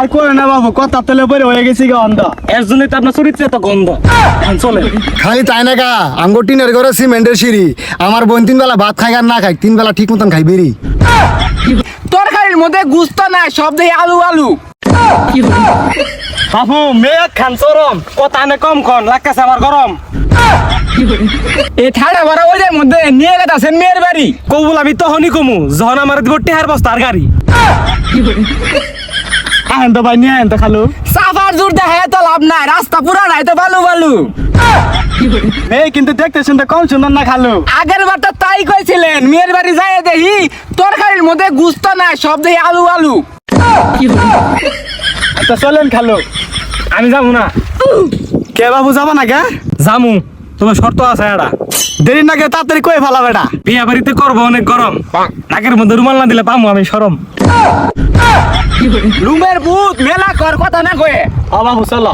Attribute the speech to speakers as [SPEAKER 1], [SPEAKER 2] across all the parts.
[SPEAKER 1] আর করে না বাবু কথা তেলে পরে হয়ে গেছি গা অন্ধ। এর জন্যই তো আপনার চরিত্রে তো গন্ধ। চলে।
[SPEAKER 2] খালি তাই না কা আঙ্গুর টিনের ঘরে সিমেন্টের সিঁড়ি। আমার বোন তিন বেলা ভাত খাই আর না খাই তিন বেলা ঠিক মতন খাই বেরি।
[SPEAKER 3] তরকারির মধ্যে গুস্ত নাই সব দেখি আলু আলু।
[SPEAKER 1] বাবু মেয়ে খান চরম। কথা নে কম খন লাগতেছে আমার গরম।
[SPEAKER 3] এই ঠাড়া ভরা ওইটার মধ্যে নিয়ে গেছে মেয়ের বাড়ি।
[SPEAKER 1] কবুল আমি তখনই কমু যখন আমার দিব টেহার বস্তার গাড়ি। আহেন তো ভাই নিয়ে আহেন তো খালু।
[SPEAKER 3] সাফার জোর দেখা তো লাভ নাই রাস্তা পুরা নাই তো বালু বালু।
[SPEAKER 1] মেয়ে কিন্তু দেখতে শুনতে কম সুন্দর না খালু?
[SPEAKER 3] আগের বার তো তাই কইছিলেন মেয়ের বাড়ি যাই দেখি তরকারির মধ্যে গুস্ত নাই সব দেখি আলু আলু।
[SPEAKER 1] আচ্ছা চলেন খালু। আমি যাব না। কে বাবু যাব না কে যামু তোমার শর্ত আছে এটা দেরি না কে তাড়াতাড়ি কই ফেলা বেটা? বিয়া বাড়িতে করব অনেক গরম। নাকের মধ্যে রুমাল না দিলে পামু আমি সরম।
[SPEAKER 3] রুমের ভূত মেলা কর কথা না কয়ে।
[SPEAKER 1] বাবু চলো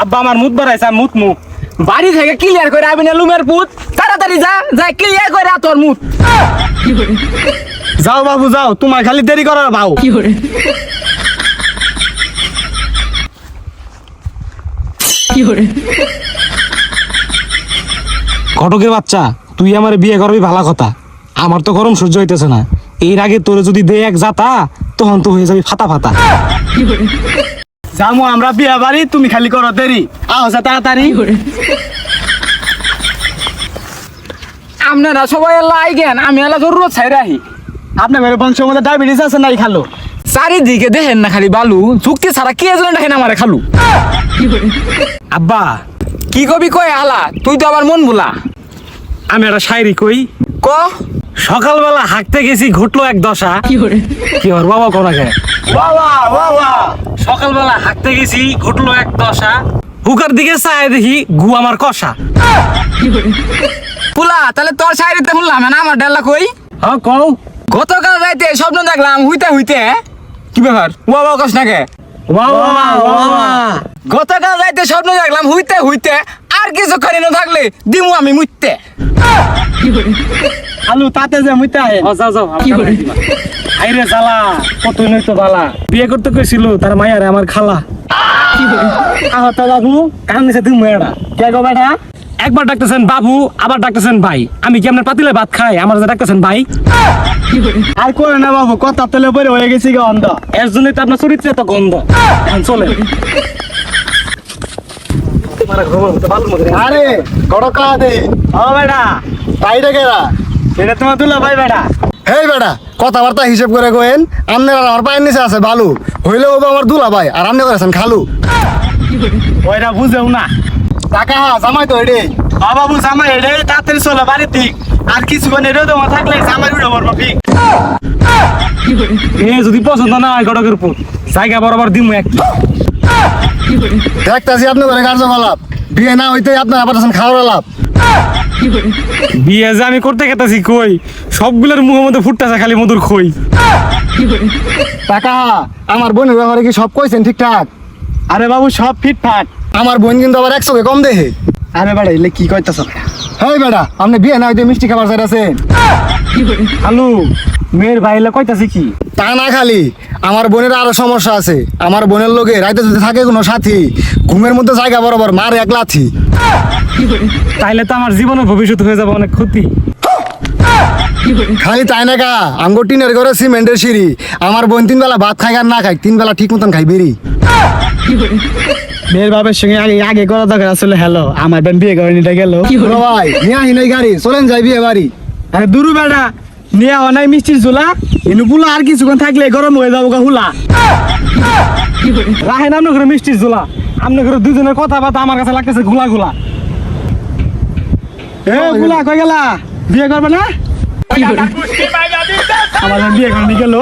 [SPEAKER 1] আব্বা আমার মুখ বাড়াইছে আমি মুখ।
[SPEAKER 3] বাড়ি থেকে ক্লিয়ার করে আবি না রুমের ভূত। তাড়াতাড়ি যা যাই ক্লিয়ার করে তোর মুখ।
[SPEAKER 1] যাও বাবু যাও। তোমার খালি দেরি করার ভাও ঘটকের বাচ্চা তুই আমার বিয়ে করবি ভালো কথা। আমার তো গরম সহ্য হইতেছে না। এর আগে তোরে যদি দে এক জাতা তখন তো হয়ে যাবি ফাতা ফাটা যামু আমরা বিয়া বাড়ি তুমি খালি করো দেরি। আহ যা তাড়াতাড়ি।
[SPEAKER 3] আপনারা সবাই এলা আইগেন আমি এলা জরুরত ছাই রাহি
[SPEAKER 1] আপনার ঘরে বংশের মধ্যে ডায়াবেটিস আছে নাই খালো?
[SPEAKER 3] চারিদিকে দেখেন না খালি বালু চুক্তি ছাড়া কে জন দেখেন আমারে খালু।
[SPEAKER 1] আব্বা
[SPEAKER 3] কি কবি কয় আলা তুই তো আবার মন বুলা
[SPEAKER 1] আমি একটা শায়রি কই।
[SPEAKER 3] ক?
[SPEAKER 1] সকালবেলা হাঁকতে গেছি ঘটলো এক দশা। কি ওর বাবা কোন আগে বাবা বাবা। সকালবেলা হাঁকতে গেছি ঘটলো এক দশা। হুকার দিকে চায় দেখি গু আমার কষা।
[SPEAKER 3] পুলা তাহলে তোর শাড়িতে শুনলাম না আমার ডেলা কই?
[SPEAKER 1] হ্যাঁ কও।
[SPEAKER 3] গতকাল রাইতে স্বপ্ন দেখলাম হইতে হইতে কি ব্যাপার? ওয়া ওয়া কস নাকে
[SPEAKER 1] বাবা বাবা
[SPEAKER 3] গতকাল রাইতে স্বপ্ন দেখলাম হইতে হইতে আর কিছু খানি না থাকলে দিমু আমি মুইতে।
[SPEAKER 1] আলু তাতে যে মুইতে আহে। যাও যাও আইরে জ্বালা কত নই তো বালা বিয়ে করতে কইছিল তার মায়ারে আমার খালা। আহত বাবু কাম নিছে তুমি মেয়েরা কে গো বেটা? একবার ডাকতেছেন বাবু আবার ডাকতেছেন ভাই। আমি কি আপনার পাতিলে ভাত খাই? আমার যে ডাকতেছেন ভাই। আর করে না বাবু কথা তেলে পরে হয়ে গেছি গা অন্ধ। এর জন্যই তো আপনার চরিত্রে তো গন্ধ। এখন চলে।
[SPEAKER 2] আরে গড় কা দে
[SPEAKER 1] ও বেটা।
[SPEAKER 2] তাইটা কেরা
[SPEAKER 1] এটা তোমার দুলা ভাই বেটা।
[SPEAKER 2] হেই বেটা কথাবার্তা হিসেব করে কোয়েন আমনের আর আমার পায়ের নিচে আছে বালু। হইলেও বা আমার দুলা ভাই আর আমনে করেছেন খালু।
[SPEAKER 1] ওইটা বুঝেও না।
[SPEAKER 2] টাকা হা জামাই তো এডে।
[SPEAKER 1] বাবু জামাই এটা তাড়াতাড়ি চলো বাড়ির দিক আর কিছুক্ষণ এটা তোমার থাকলে জামাই উঠে মরবো ঠিক? এ যদি পছন্দ না হয় গড়কের উপর জায়গা বরাবর দিমু এক
[SPEAKER 2] দেখতাছি আপনি করে কার্যকলাপ। বিয়ে না হইতে আপনার আবার খাওয়ার লাভ
[SPEAKER 1] বিয়ে যে আমি করতে গেতেছি কই? সবগুলোর মুখের মধ্যে ফুটতেছে খালি মধুর খই।
[SPEAKER 2] টাকা হা আমার বোনের ব্যাপারে কি সব কইছেন ঠিকঠাক?
[SPEAKER 1] আরে বাবু সব ফিটফাট
[SPEAKER 2] আমার বোন কিন্তু আবার একশোকে কম দেহে।
[SPEAKER 1] আরে বেড়া এলে কি কইতাছ?
[SPEAKER 2] হেই বেটা আপনি বিয়ে না হইতে মিষ্টি খাবার চাইতেছেন
[SPEAKER 1] আলু মেয়ের ভাইলে কইতাছি কি?
[SPEAKER 2] তা না খালি আমার বোনের আরও সমস্যা আছে। আমার বোনের লোকে রাইতে যদি থাকে কোনো সাথী ঘুমের মধ্যে জায়গা বরাবর মার এক লাথি।
[SPEAKER 1] তাইলে তো আমার জীবনের ভবিষ্যৎ হয়ে যাবে অনেক ক্ষতি।
[SPEAKER 2] খালি তাই না কা আঙ্গুর টিনের ঘরে সিমেন্টের সিঁড়ি। আমার বোন তিন বেলা ভাত খাই আর না খাই তিন বেলা ঠিক মতন খাই বেরি
[SPEAKER 1] মেয়ের বাবার সঙ্গে আগে আগে করা দরকার আসলে হ্যালো আমার বোন বিয়ে করে নিতে গেল।
[SPEAKER 2] ভাই? নিয়ে আহিন এই গাড়ি চলেন যাই বিয়ে বাড়ি।
[SPEAKER 1] আরে দুরু বেড়া নিয়ে অনাই মিষ্টির ঝুলা। এনু পুলা আর কিছুক্ষণ থাকলে গরম হয়ে যাব গা হুলা। রাহেন আপনার ঘরে মিষ্টির ঝুলা। আপনার ঘরে দুজনের কথা বার্তা আমার কাছে লাগতেছে গুলা গুলা এ গুলা কই গেলা? বিয়ে করবে না? আমার বিয়ে করে নিয়ে গেল।